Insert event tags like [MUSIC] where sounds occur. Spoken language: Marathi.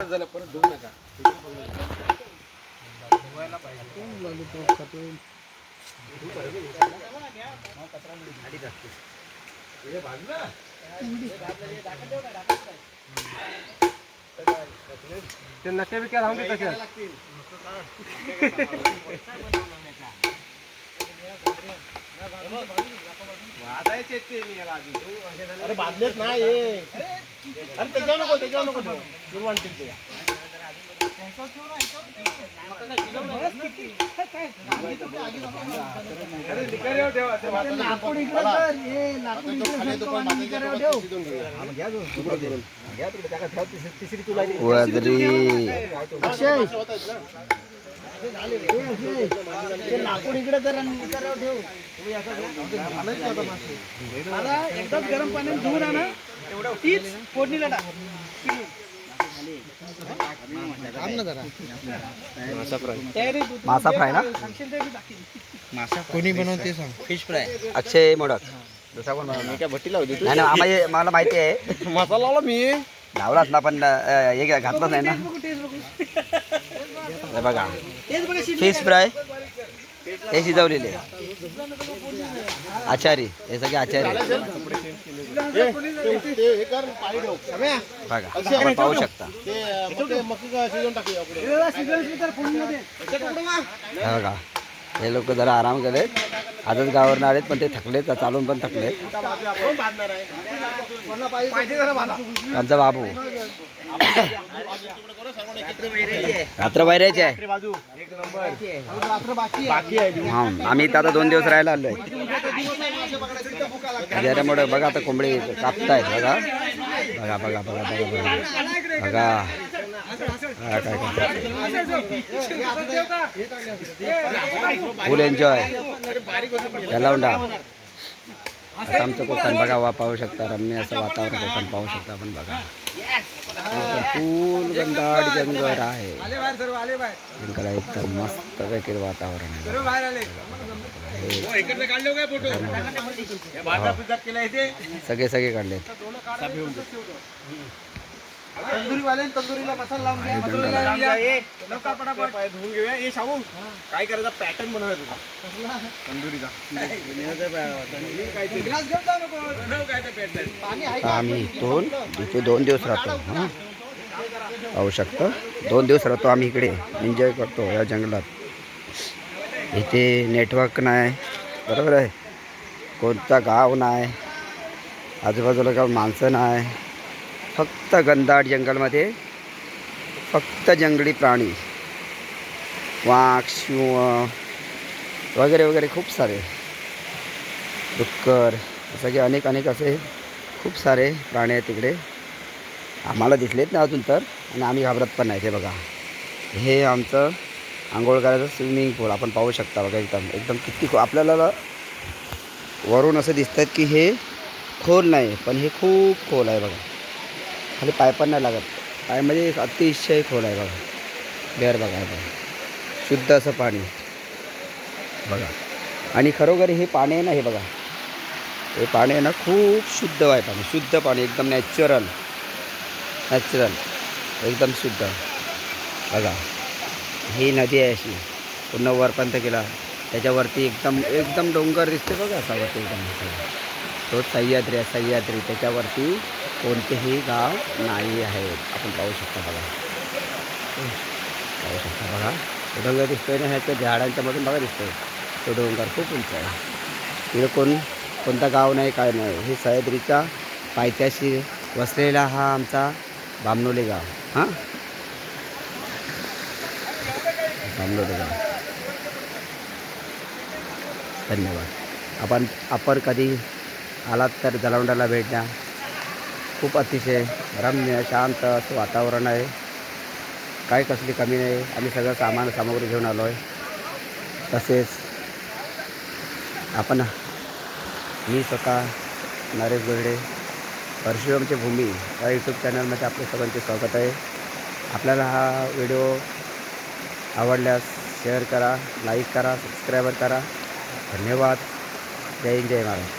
झालं परत धुवू नका ते नक्या बिक्या राहून दे अरे बादलेत ना ये अरे त्याच्यावर नको त्याच्यावर नको ठेवू. सुरुवातीला ते. अरे निकाऱ्यावर लाकूड इकडे तर एकदाच गरम पाण्यात धुवून आणा. तीच फोडणीला टाक. मासा फ्राय ना? मी टाकीन. कोणी बनवते सांग. Fish fry Akshay Modak. दुसरा कोण बनवणार? नाही ना आम्हाला मला माहिती आहे. [LAUGHS] मसाला लावला मी. लावलाच ना पण अं, हे घा- घातलंच नाही ना. हे बघा. फिश काय. फ्राय हे शिजवलेले. आचारी. हे सगळे आचारी हे बघा. आपण पाहू शकता. हे बघा. हे लोक जरा आराम केलेत आजच गावावरून आलेत पण ते थकलेत चालून पण थकलेत. आमचा बाबू. रात्र बाहेरचे आहे. आहे. आम्ही इथं आता दोन दिवस राहायला आलोय. त्याच्यामुळे बघा आता कोंबडी कापतायत बघा. बघा बघा बघा बघा बघा. बघा. फुल एन्जॉय त्याला उंडा आता आमचं कोकण बघा वा पाहू शकता रम्य असं वातावरण कोकण पाहू शकता आपण बघा. फुल गंगाड जंगल आहे. जंगला एकदम मस्त वेगळे वातावरण आहे. सगळे सगळे काढले तंदुरीवाले तंदुरीला मसाला लावून घ्या. मसाला लावून घ्या. ये. लवकर पटापट. पाय धुवून घेऊया. हे शाहू काय करायचा पॅटर्न बनवायचा तुझा. तंदुरीचा ग्लास घेऊन जाऊ नको. बनव काय ते पॅटर्न? पाणी आहे आता आम्ही इथून इथे दोन दिवस राहतो हां? पाहू शकतो दोन दिवस राहतो आम्ही इकडे. एन्जॉय करतो या जंगलात. इथे नेटवर्क नाही. बरोबर आहे? कोणता गाव नाही. आजूबाजूला गाव माणसं नाही. फक्त गंधाड जंगलमध्ये फक्त जंगली प्राणी वाघ शिव वगैरे वगैरे खूप सारे डुक्कर सगळे अनेक अनेक असे खूप सारे प्राणी आहेत तिकडे. आम्हाला दिसलेत ना अजून तर आणि आम्ही घाबरत पण नाही ते बघा. हे आमचं आंघोळ करायचं स्विमिंग पूल आपण पाहू शकता बघा एकदम एकदम किती आपल्याला वरून असं दिसतं की हे खोल नाही पण हे खूप खोल आहे बघा. खाली पाय पण नाही लागत. पाय म्हणजे अतिशय खोल आहे बघा. बेर बघा बघा शुद्ध असं पाणी. बघा. आणि खरोखर हे पाणी आहे ना हे बघा. हे पाणी आहे ना खूप शुद्ध आहे पाणी. शुद्ध पाणी एकदम नॅचरल नॅचरल एकदम शुद्ध. बघा. ही नदी आहे अशी. पूर्ण वरपर्यंत गेला. त्याच्यावरती एकदम एकदम डोंगर दिसते बघा असा वरती एकदम. तो सह्याद्री आहे सह्याद्री. त्याच्यावरती कोणतेही गाव नाही आहे. आपण पाहू शकता बघा. पाहू शकता बघा. तो डोंगर दिसतोय ना ह्याच्या झाडांच्या मधून बघा दिसतोय. तो डोंगर खूप उंच आहे. तिकडे कोण कोणता गाव नाही काय नाही. हे सह्याद्रीच्या पायथ्याशी वसलेला हा आमचा बामनोली गाव. हां? बामनोले गाव. धन्यवाद. आपण आपण कधी आलात तर जलवंडाला भेट द्या. खूप अतिशय रम्य शांत असं वातावरण आहे. काय कसली कमी नाही. आम्ही सगळं सामान सामग्री घेऊन आलो आहे तसेच आपण मी स्वतः नरेश गोरडे परशुरामची भूमी या यूट्यूब चॅनलमध्ये आपले सगळ्यांचे स्वागत आहे. आपल्याला हा व्हिडिओ आवडल्यास शेअर करा लाईक करा सबस्क्राईबर करा. धन्यवाद. जय हिंद जय महाराज